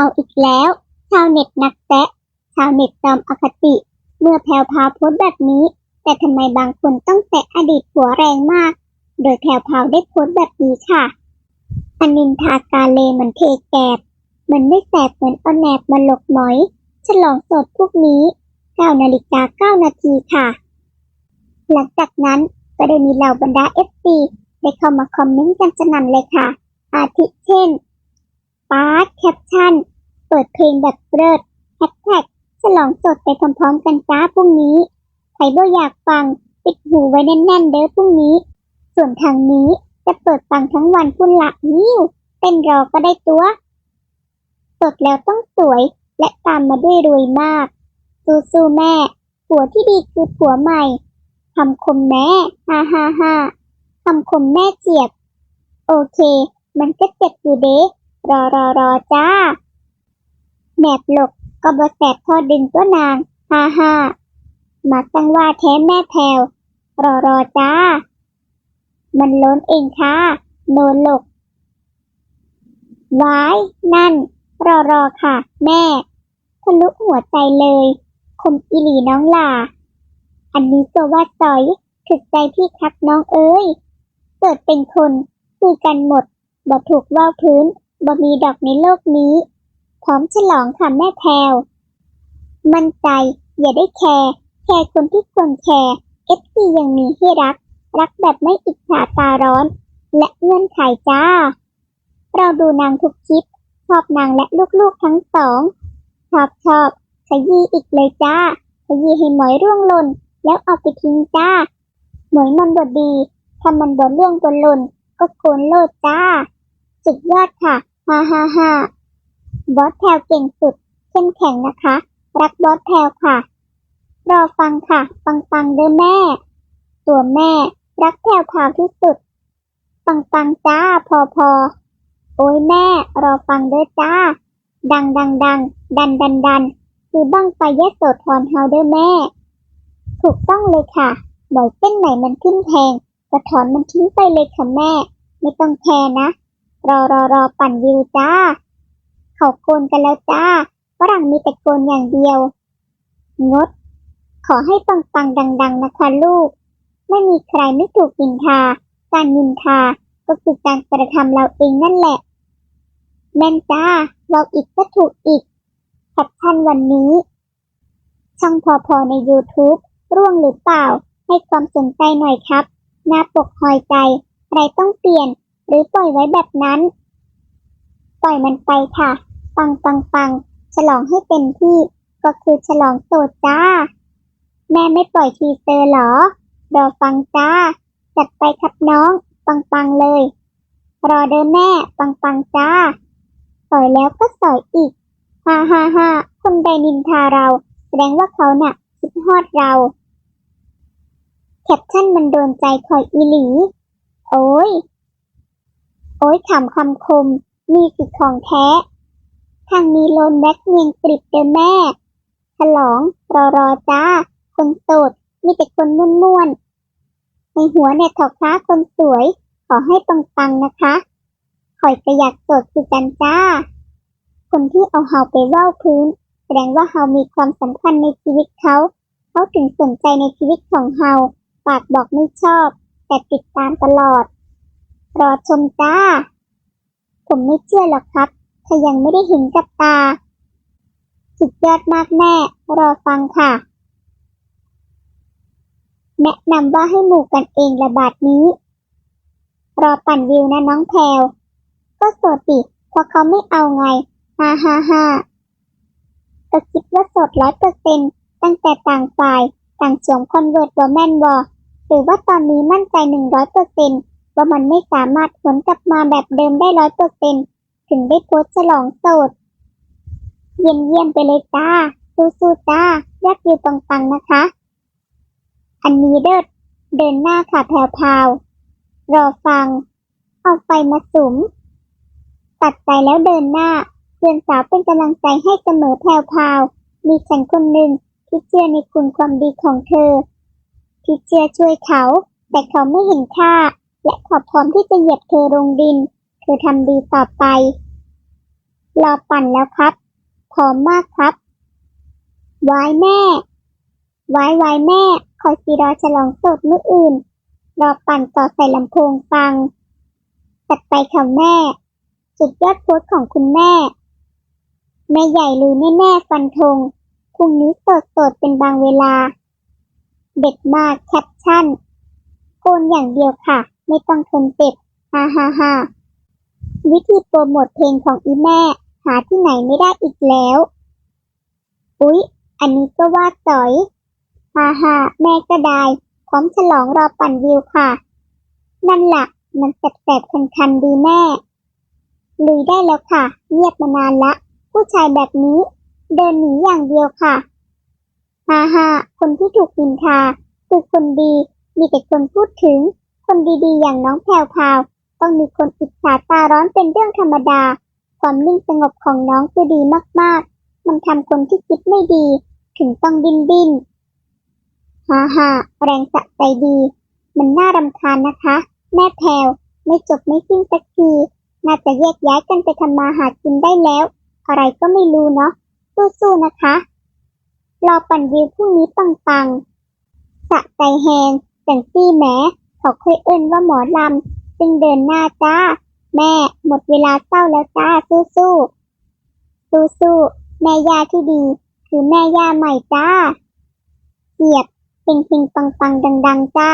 เอาอีกแล้ว ชาวเน็ตนักแซะชาวเน็ตจอมอคติ เมื่อแพรวพาวโพสแบบนี้ แต่ทำไมบางคนต้องแซะอดีตผัวแรงมาก โดยแพรวพาวได้โพสแบบนี้ค่ะอนินทากาเลเหมือนเทแกบเหมือนไม่แสบเหมือนเอาแนบมาหลกหมอย ฉลองสดพวกนี้9นาฬิกา9นาทีค่ะ หลังจากนั้นก็ได้มีเหล่าบรรดา FC ได้เข้ามาคอมเมนต์กันสนั่นเลยค่ะ อาทิเช่น ปาร์ตแคปชั่น เปิดเพลงแบบเริดแฮชแท็กฉลองสดไปพร้อมๆกันจ้าพรุ่งนี้ใครบ่อยากฟังปิดหูไว้แน่นๆเด้อพรุ่งนี้ ส่วนทางนี้จะเปิดฟังทั้งวันพุ่นละนิ้วเต้นรอก็ได้ตัว สดแล้วต้องสวยและตามมาด้วยรวยมากสู้ๆแม่ ผัวที่ดีคือผัวใหม่คำคมแม่ฮ่าฮ่าฮ่าคำคมแม่เจียบโอเค มันก็เจ็บอยู่เด้ รอรอรอจ้าแหนบหลกก็บแสบพอดึงตัวนางฮ่าฮ่ามาตั้งว่าแท้แม่แพรวรอรอจ้า มันล้นเองค่ะโนหลกวาย นั่น รอรอค่ะ แม่ทะลุหัวใจเลย คมอีหลีน้องหล่า อันนี้ตัวว่าสอยถึกใจพี่คักน้องเอ้ย เกิดเป็นคนคือกันหมดบ่ถูกว่าพื้น บ่มีดอกในโลกนี้ พร้อมฉลองค่ะแม่แพรวมั่นใจอย่าได้แคร์ แคร์คนที่ควรแคร์เอฟซียังมีให้รัก รักแบบไม่อิจฉาตาร้อน และเงื่อนไขจ้า เราดูนางทุกคลิป ชอบนางและลูกๆทั้งสอง ชอบชอบขยี้อีกเลยจ้า ขยี้ให้หมอยร่วงหล่น แล้วเอาไปทิ้งจ้า หมวยมันบดดี ถ้ามันบดร่วงบนหล่นก็โกนโลดจ้า สุดยอดค่ะ ฮ่าฮ่าฮ่าบอสแพลวเก่งสุด เข้มแข็งนะคะ รักบอสแพลวค่ะ รอฟังค่ะ ฟังฟังเด้อแม่ ตัวแม่ รักแพลวพราวที่สุด ฟังฟังจ้า พอพอโอ้ยแม่ รอฟังเด้อจ้า ดังดังดัง ดันดันดัน คือบ้างไฟยะโสธรเฮาเด้อแม่ ถูกต้องเลยค่ะหมอยเส้นไหนมันขึ้นแพงก็ถอนมันทิ้งไปเลยค่ะแม่ ไม่ต้องแคร์นะ รอรอรอปั่นวิวจ้า เขาโกนกันแล้วจ้าฝรั่งมีแต่โกนอย่างเดียว งด ขอให้ปังปังๆดัง ๆ นะคะลูก ไม่มีใครไม่ถูกนินทา การนินทาก็คือการกระทำเราเองนั่นแหละ แม่นจ้าเราอีกก็ถูกอีกแคปชั่นวันนี้ ช่องพอพอใน YouTube ร่วงหรือเปล่า ให้ความสนใจหน่อยครับ หน้าปกหอยใจ อะไรต้องเปลี่ยน หรือปล่อยไว้แบบนั้น ปล่อยมันไปค่ะ ปังปังปังฉลองให้เต็มที่ ก็คือฉลองโสดจ้า แม่ไม่ปล่อยทีเซอร์หรอ รอฟังจ้า จัดไปครับน้อง ปังปังเลย รอเดินแม่ ปังปังจ้า สอยแล้วก็สอยอีกฮ่าฮ่าฮ่าคนใดนินทาเรา แสดงว่าเขาน่ะคิดฮอดเราแคปชั่นมันโดนใจคอยอีหลี โอ้ย โอ้ยขำคำคม มีสิทธิ์ของแท้ ทางนี้โลนแบ็คเนียนกริบเดอแม่ ฉลอง รอรอจ้า คนโสด มีแต่คนม่วนๆในหัวเนี่ยถอกค้าคนสวย ขอให้ปังๆนะคะคอยก็อยากโสดคือกันจ้า คนที่เอาเฮาไปเว้าพื้น แสดงว่าเฮามีความสำคัญในชีวิตเขา เขาถึงสนใจในชีวิตของเฮา ปากบอกไม่ชอบ แต่ติดตามตลอด รอชมจ้า ผมไม่เชื่อหรอกครับถ้ายังไม่ได้เห็นกับตา สุดยอดมากแม่ รอฟังค่ะ แนะนำว่าให้หมู่กันเองระบาดนี้ รอปั่นวิวนะน้องแพลวก็โสดดิเพราะเขาไม่เอาไงฮ่าฮ่าฮ่าก็คิดว่าสดร้อยเปอร์เซ็นตั้งแต่ต่างฝ่าย ต่างสวมคอนเวิร์ตว่าแมนวอหรือว่าตอนนี้มั่นใจหนึ่งร้อยเปอร์เซ็นต์ ว่ามันไม่สามารถหวนกลับมาแบบเดิมได้ร้อยเปอร์เซ็นถึงได้โพสต์ฉลองโสด เยี่ยมเยี่ยมๆไปเลยจ้าสู้ๆจ้าแยกอยู่ปังๆนะคะ อันนี้เดิดเดินหน้าค่ะแพรวๆรอฟัง เอาไฟมาสุม ตัดใจแล้วเดินหน้าเพื่อนสาวเป็นกำลังใจให้เสมอแพรวๆมีฉันคนหนึ่งที่เชื่อในคุณความดีของเธอ ที่เชื่อช่วยเขา แต่เขาไม่เห็นค่า และขาพร้อมที่จะเหยียบเธอลงดิน เธอทำดีต่อไป รอปั่นแล้วครับ พร้อมมากครับวายแม่ ไวายวายแม่ คอยสีรอฉลองสดมื้ออื่น รอปั่นต่อใส่ลำโพงฟังจัดไปค่ะแม่ สุดยอดโพสของคุณแม่ แม่ใหญ่ลือแน่ๆฟันธงพรุ่งนี้สดสดเป็นบางเวลา เด็ดมากแคปชั่นโกนอย่างเดียวค่ะ ไม่ต้องทนเจ็บฮ่าฮ่าฮ่าวิธีโปรโมทเพลงของอีแม่ หาที่ไหนไม่ได้อีกแล้ว อุ๊ย อันนี้ก็ว่าต่อยฮ่าฮ่าแม่ก็ได้ พร้อมฉลองรอปั่นวิวค่ะ นั่นละ่ะมันแสบๆคันๆดีแม่ลุยได้แล้วค่ะ เงียบมานานละ ผู้ชายแบบนี้ เดินหนีอย่างเดียวค่ะฮ่าฮ่าคนที่ถูกนินทาคือคนดีมีแต่คนพูดถึง คนดีๆ อย่างน้องแพรวพาวต้องมีคนอิจฉาตาร้อนเป็นเรื่องธรรมดา ความนิ่งสงบของน้องคือดีมากๆ มันทำคนที่คิดไม่ดี ถึงต้องดิ้นดิ้นฮ่าฮ่าแรงสะใจดี มันน่ารำคาญนะคะ แม่แพรวไม่จบไม่สิ้นสักที น่าจะแยกย้ายกันไปทำมาหากินได้แล้ว อะไรก็ไม่รู้เนาะสู้ๆนะคะ รอปั่นวิวพรุ่งนี้ปังๆสะใจแหงจังซี่แหม เขาเคยเอิ้นว่าหมอลำจึงเดินหน้าจ้า แม่หมดเวลาเศร้าแล้วจ้าสู้สู้สู้สู้แม่ย่าที่ดี คือแม่ย่าใหม่จ้าเกียบเฮงเฮงปังปังดังดังจ้า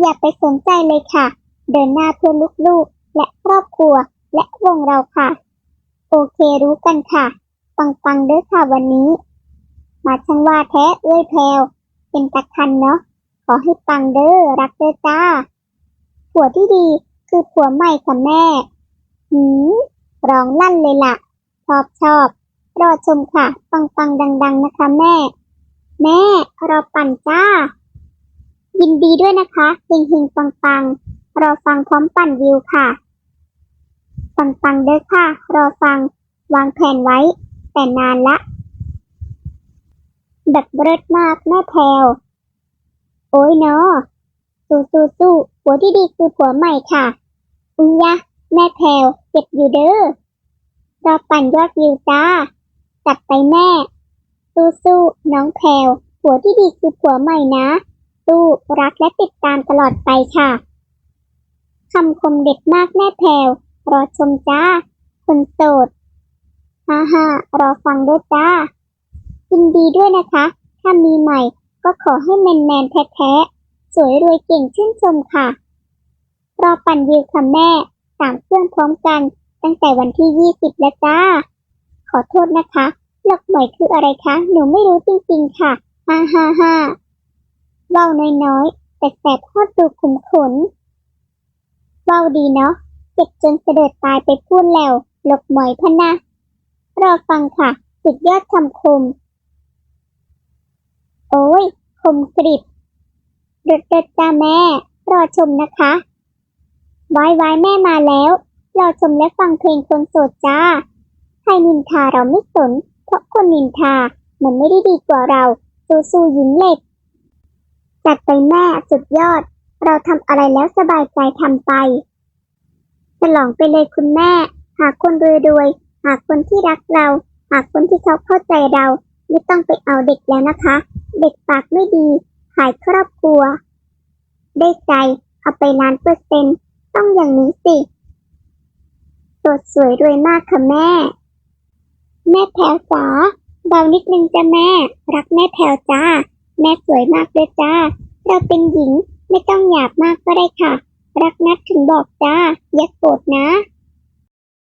อย่าไปสนใจเลยค่ะ เดินหน้าเพื่อลูกๆ และครอบครัวและวงเราค่ะ โอเครู้กันค่ะ ปังปังเด้อค่ะวันนี้ มาช่างว่าแท้เอ้ยแพรวเป็นตะคันเนาะ ขอให้ปังเด้อรักเด้อจ้า ผัวที่ดีคือผัวใหม่ค่ะแม่ หืมร้องลั่นเลยล่ะ ชอบชอบ รอชมค่ะ ปังปังดัง ๆ นะคะแม่ แม่รอปั่นจ้า ยินดีด้วยนะคะเฮงเฮงปังปังรอฟังพร้อมปั่นวิวค่ะ ปังปังเด้อค่ะ รอฟัง วางแผนไว้ แต่นานละแบบเบิดมากแม่แพรว โอ้ยเนาะสู้สู้สู้ผัวที่ดีคือผัวใหม่ค่ะ อุ้ยยะ แม่แพรวเจ็บอยู่เด้อรอปั่นยอดวิวจ้า จัดไปแม่ สู้สู้น้องแพรวผัวที่ดีคือผัวใหม่นะ สู้รักและติดตามตลอดไปค่ะคำคมเด็ดมากแม่แพรวรอชมจ้า คนโสดฮ่าฮ่ารอฟังด้วยจ้ายินดีด้วยนะคะ ถ้ามีใหม่ ก็ขอให้แมนแมนแท้ๆ สวยรวยเก่งชื่นชมค่ะ รอปั่นวิวค่ะแม่สามเครื่องพร้อมกัน ตั้งแต่วันที่20แล้วจ้า ขอโทษนะคะหลักหมอยคืออะไรคะ หนูไม่รู้จริงๆค่ะฮ่าฮ่าฮ่าเว้าน้อยๆ แต่แสบพอดดูขุมขนเว้าดีเนาะเจ็บจนเสด็จตายไปพูดแล้วหลบหมอยพะนะรอฟังค่ะ สุดยอดคำคม โอ้ย คมกริบเด็ดเด็ดจ้าแม่ รอชมนะคะวายวายแม่มาแล้ว รอชมและฟังเพลงคนโสดจ้า ใครนินทาเราไม่สน เพราะคนนินทา มันไม่ได้ดีกว่าเราสู้สู้ๆหญิงเหล็ก จัดไปแม่สุดยอด เราทำอะไรแล้วสบายใจทำไปฉลองไปเลยคุณแม่ หากคนรวยรวยๆหากคนที่รักเรา หากคนที่เขาเข้าใจเรา ไม่ต้องไปเอาเด็กแล้วนะคะ เด็กปากไม่ดี ขายครอบครัว ได้ใจเอาไปล้านเปอร์เซ็นต์ต้องอย่างนี้สิสดสวยรวยมากค่ะแม่ แม่แพรวจ๋าเบานิดนึงจ้ะแม่ รักแม่แพรวจ้า แม่สวยมากเลยจ้า เราเป็นหญิงไม่ต้องหยาบมากก็ได้ค่ะ รักนัดถึงบอกจ้า อย่าโกรธนะ